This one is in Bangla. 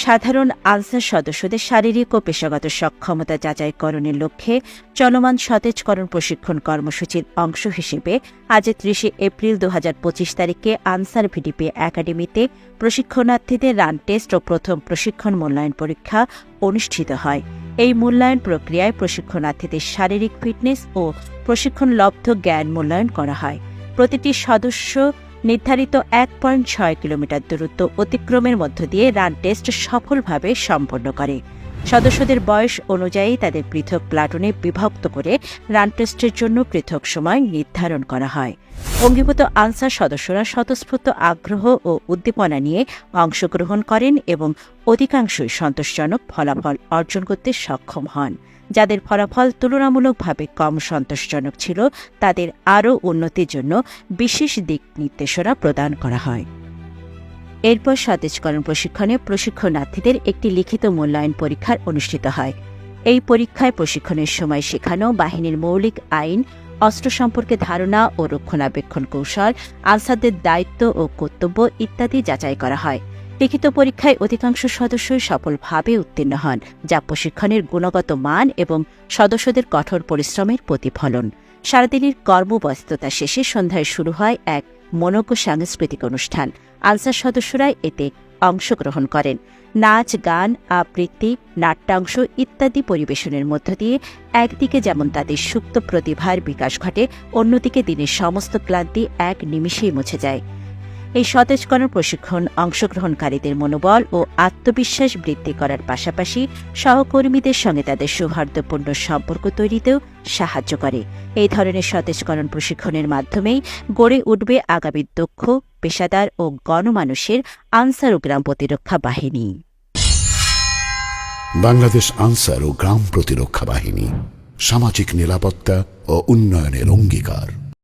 সাধারণ আনসার সদস্যদের শারীরিক ও পেশাগত সক্ষমতা যাচাইকরণের লক্ষ্যে চলমান সতেজকরণ প্রশিক্ষণ কর্মসূচির অংশ হিসেবে আজ ত্রিশে এপ্রিল দু হাজার পঁচিশ তারিখে আনসার ভিডিপি একাডেমিতে প্রশিক্ষণার্থীদের রান টেস্ট ও প্রথম প্রশিক্ষণ মূল্যায়ন পরীক্ষা অনুষ্ঠিত হয়। এই মূল্যায়ন প্রক্রিয়ায় প্রশিক্ষণার্থীদের শারীরিক ফিটনেস ও প্রশিক্ষণলব্ধ জ্ঞান মূল্যায়ন করা হয়। প্রতিটি সদস্য নির্ধারিত এক পয়েন্ট ছয় কিলোমিটার দূরত্ব অতিক্রমের মধ্য দিয়ে রান টেস্ট সফলভাবে সম্পন্ন করে। সদস্যদের বয়স অনুযায়ী তাদের পৃথক প্লাটুনে বিভক্ত করে রান টেস্টের জন্য পৃথক সময় নির্ধারণ করা হয়। অঙ্গীভূত আনসার সদস্যরা স্বতঃস্ফূর্ত আগ্রহ ও উদ্দীপনা নিয়ে অংশগ্রহণ করেন এবং অধিকাংশই সন্তোষজনক ফলাফল অর্জন করতে সক্ষম হন। যাদের ফলাফল তুলনামূলকভাবে কম সন্তোষজনক ছিল, তাদের আরও উন্নতির জন্য বিশেষ দিক নির্দেশনা প্রদান করা হয়। এরপর সতেজকরণ প্রশিক্ষণে প্রশিক্ষণার্থীদের একটি লিখিত মূল্যায়ন পরীক্ষার অনুষ্ঠিত হয়। এই পরীক্ষায় প্রশিক্ষণের সময় শেখানো বাহিনীর মৌলিক আইন, অস্ত্র সম্পর্কে ধারণা ও রক্ষণাবেক্ষণ কৌশল, আনসারদের দায়িত্ব ও কর্তব্য ইত্যাদি যাচাই করা হয়। লিখিত পরীক্ষায় অধিকাংশ সদস্যই সফলভাবে উত্তীর্ণ হন, যা প্রশিক্ষণের গুণগত মান এবং সদস্যদের কঠোর পরিশ্রমের প্রতিফলন। সারাদিনের কর্মব্যস্ততা শেষে সন্ধ্যায় শুরু হয় এক মনজ্ঞ সাংস্কৃতিক অনুষ্ঠান। আনসার সদস্যরা এতে অংশগ্রহণ করেন। নাচ, গান, আবৃত্তি, নাট্যাংশ ইত্যাদি পরিবেশনের মধ্য দিয়ে একদিকে যেমন তাদের সুপ্ত প্রতিভার বিকাশ ঘটে, অন্যদিকে দিনের সমস্ত ক্লান্তি এক নিমিষেই মুছে যায়। এই সতেজকরণ প্রশিক্ষণ অংশগ্রহণকারীদের মনোবল ও আত্মবিশ্বাস বৃদ্ধি করার পাশাপাশি সহকর্মীদের সঙ্গে তাদের সৌহার্দ্যপূর্ণ সম্পর্ক তৈরিতেও সাহায্য করে। এই ধরনের সতেজকরণ প্রশিক্ষণের মাধ্যমেই গড়ে উঠবে আগামী দক্ষ, পেশাদার ও গণমানুষের আনসার ও গ্রাম প্রতিরক্ষা বাহিনী। বাংলাদেশ আনসার ও গ্রাম প্রতিরক্ষা বাহিনী সামাজিক নিরাপত্তা ও উন্নয়নের অঙ্গীকার।